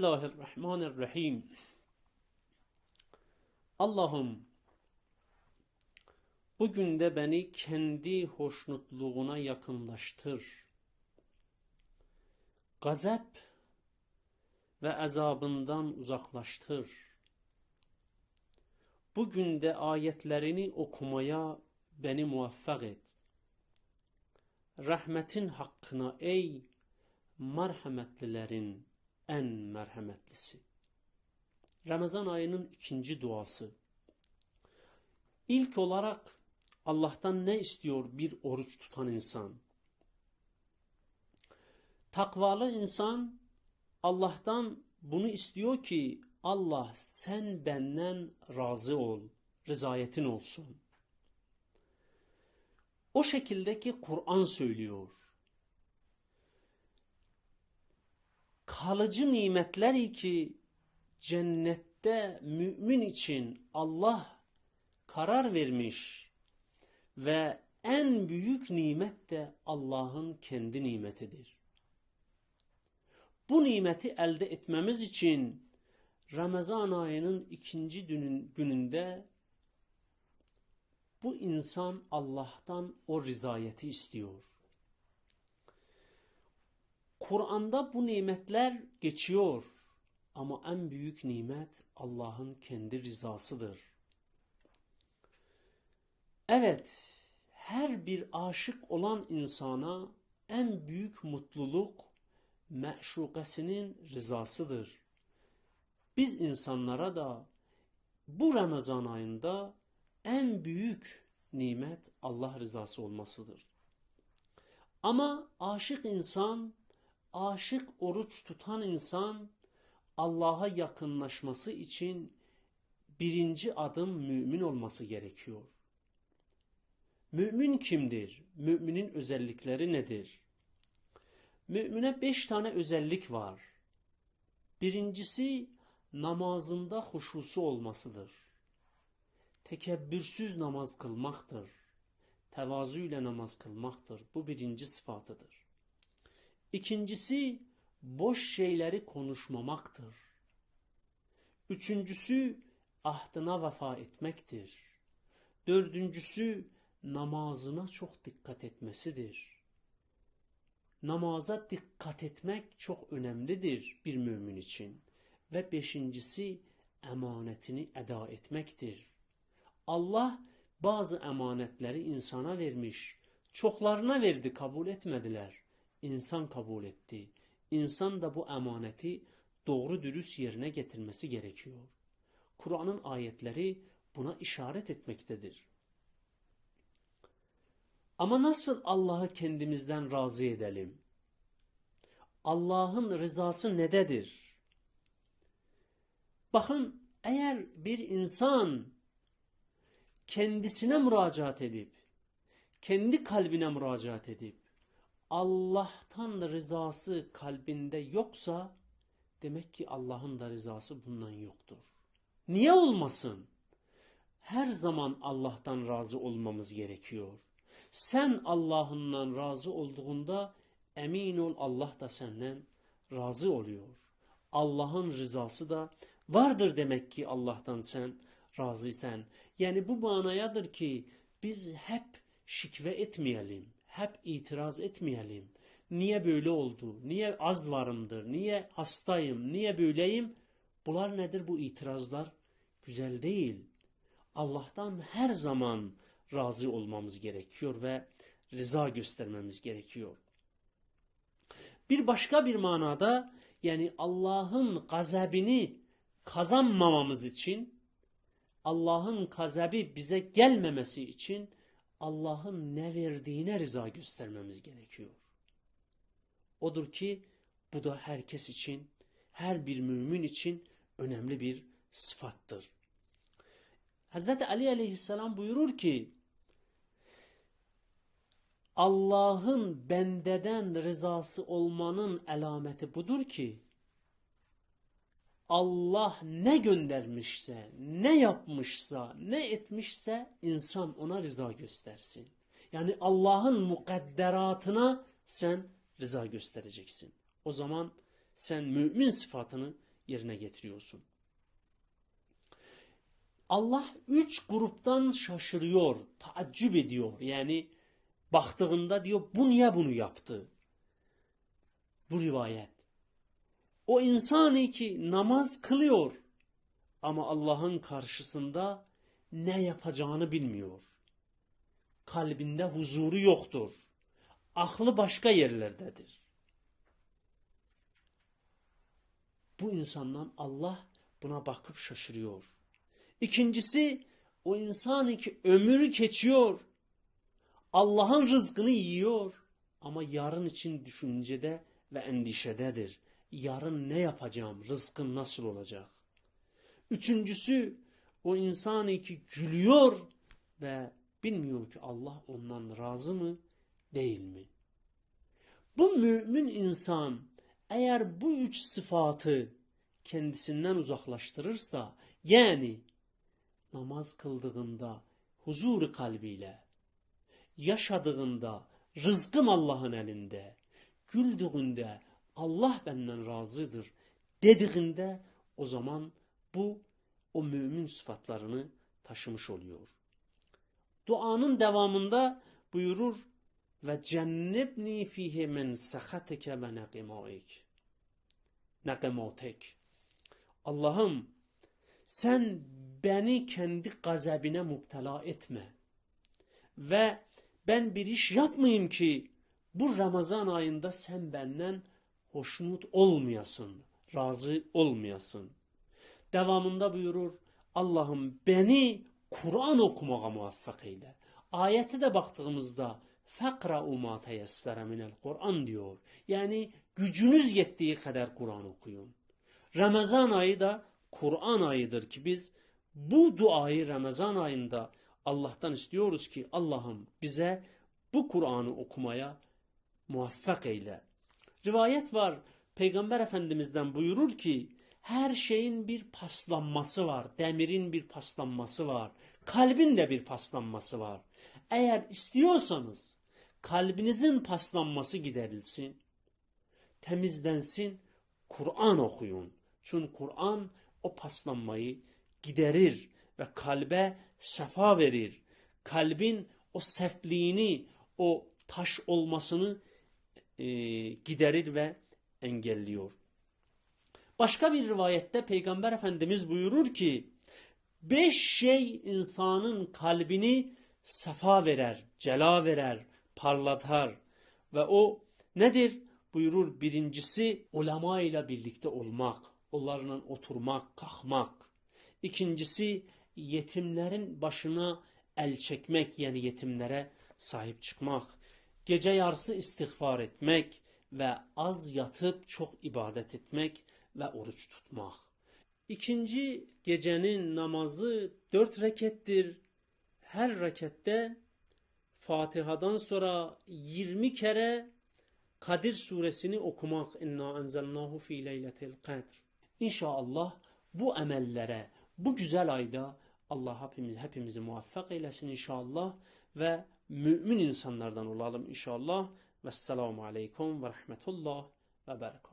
Bismillahirrahmanirrahim. Allah'ım bugün de beni kendi hoşnutluğuna yakınlaştır. Gazap ve azabından uzaklaştır. Bugün de ayetlerini okumaya beni muvaffak et. Rahmetin hakkına ey merhametlilerin en merhametlisi. Ramazan ayının ikinci duası. İlk olarak Allah'tan ne istiyor bir oruç tutan insan? Takvalı insan Allah'tan bunu istiyor ki Allah sen benden razı ol, rızayetin olsun. O şekildeki Kur'an söylüyor. Kalıcı nimetler ki cennette mümin için Allah karar vermiş ve en büyük nimet de Allah'ın kendi nimetidir. Bu nimeti elde etmemiz için Ramazan ayının ikinci gününde bu insan Allah'tan o rizayeti istiyor. Kur'an'da bu nimetler geçiyor ama en büyük nimet Allah'ın kendi rızasıdır. Evet, her bir aşık olan insana en büyük mutluluk meşrukesinin rızasıdır. Biz insanlara da bu Ramazan ayında en büyük nimet Allah rızası olmasıdır. Ama aşık insan, aşık oruç tutan insan Allah'a yakınlaşması için birinci adım mümin olması gerekiyor. Mümin kimdir? Müminin özellikleri nedir? Mümine beş tane özellik var. Birincisi namazında huşusu olmasıdır. Tekebbürsüz namaz kılmaktır. Tevazu ile namaz kılmaktır. Bu birinci sıfatıdır. İkincisi boş şeyleri konuşmamaktır. Üçüncüsü ahdına vefa etmektir. Dördüncüsü namazına çok dikkat etmesidir. Namaza dikkat etmek çok önemlidir bir mümin için. Ve beşincisi emanetini eda etmektir. Allah bazı emanetleri insana vermiş. Çoklarına verdi kabul etmediler. İnsan kabul etti. İnsan da bu emaneti doğru dürüst yerine getirmesi gerekiyor. Kur'an'ın ayetleri buna işaret etmektedir. Ama nasıl Allah'ı kendimizden razı edelim? Allah'ın rızası nededir? Bakın eğer bir insan kendisine müracaat edip, kendi kalbine müracaat edip, Allah'tan rızası kalbinde yoksa, demek ki Allah'ın da rızası bundan yoktur. Niye olmasın? Her zaman Allah'tan razı olmamız gerekiyor. Sen Allah'ından razı olduğunda emin ol Allah da senden razı oluyor. Allah'ın rızası da vardır demek ki Allah'tan sen razıysan. Yani bu manayadır ki biz hep şikve etmeyelim. Hep itiraz etmeyelim. Niye böyle oldu? Niye az varımdır? Niye hastayım? Niye böyleyim? Bunlar nedir bu itirazlar? Güzel değil. Allah'tan her zaman razı olmamız gerekiyor ve rıza göstermemiz gerekiyor. Bir başka bir manada yani Allah'ın gazabini kazanmamamız için Allah'ın gazabı bize gelmemesi için Allah'ın ne verdiğine rıza göstermemiz gerekiyor. Odur ki bu da herkes için, her bir mümin için önemli bir sıfattır. Hz. Ali aleyhisselam buyurur ki, Allah'ın bendeden rızası olmanın alameti budur ki, Allah ne göndermişse, ne yapmışsa, ne etmişse insan ona rıza göstersin. Yani Allah'ın mukadderatına sen rıza göstereceksin. O zaman sen mümin sıfatını yerine getiriyorsun. Allah üç gruptan şaşırıyor, taaccüp ediyor. Yani baktığında diyor bu niye bunu yaptı? Bu rivayet. O insan ki namaz kılıyor ama Allah'ın karşısında ne yapacağını bilmiyor. Kalbinde huzuru yoktur. Aklı başka yerlerdedir. Bu insandan Allah buna bakıp şaşırıyor. İkincisi o insan ki ömrü geçiyor. Allah'ın rızkını yiyor ama yarın için düşüncede ve endişededir. Yarın ne yapacağım? Rızkım nasıl olacak? Üçüncüsü o insan ki gülüyor ve bilmiyor ki Allah ondan razı mı değil mi? Bu mümin insan eğer bu üç sıfatı kendisinden uzaklaştırırsa yani namaz kıldığında huzuru kalbiyle yaşadığında rızkım Allah'ın elinde güldüğünde Allah benden razıdır dediğinde o zaman bu o mümin sıfatlarını taşımış oluyor. Duanın devamında buyurur ve cennebni fihi men sahateke ve neqimaik. Neqimatek. Allah'ım sen beni kendi gazabine müptela etme. Ve ben bir iş yapmayayım ki bu Ramazan ayında sen benden hoşnut olmayasın, razı olmayasın. Devamında buyurur Allah'ım beni Kur'an okumaya muvaffak eyle. Ayete de baktığımızda فَقْرَعُ مَا تَيَسَّرَ مِنَ Kur'an diyor. Yani gücünüz yettiği kadar Kur'an okuyun. Ramazan ayı da Kur'an ayıdır ki biz bu duayı Ramazan ayında Allah'tan istiyoruz ki Allah'ım bize bu Kur'an'ı okumaya muvaffak eyle. Rivayet var Peygamber Efendimiz'den buyurur ki her şeyin bir paslanması var. Demirin bir paslanması var. Kalbin de bir paslanması var. Eğer istiyorsanız kalbinizin paslanması giderilsin, temizlensin, Kur'an okuyun. Çünkü Kur'an o paslanmayı giderir ve kalbe sefa verir. Kalbin o sertliğini, o taş olmasını e, giderir ve engelliyor. Başka bir rivayette Peygamber Efendimiz buyurur ki, beş şey insanın kalbini sefa verer, cela verer, parlatar ve o nedir? Buyurur birincisi ulema ile birlikte olmak, onlarla oturmak, kalkmak. İkincisi yetimlerin başına el çekmek yani yetimlere sahip çıkmak. Gece yarısı istiğfar etmek ve az yatıp çok ibadet etmek ve oruç tutmak. İkinci gecenin namazı dört rekettir. Her rekette Fatiha'dan sonra 20 kere Kadir suresini okumak. İnna enzelnahu fi leyletil kadr. İnşallah bu emellere bu güzel ayda Allah hepimiz, hepimizi muvaffak eylesin inşallah ve mümin insanlardan olalım inşallah. Vesselamu aleyküm ve rahmetullah ve berekat.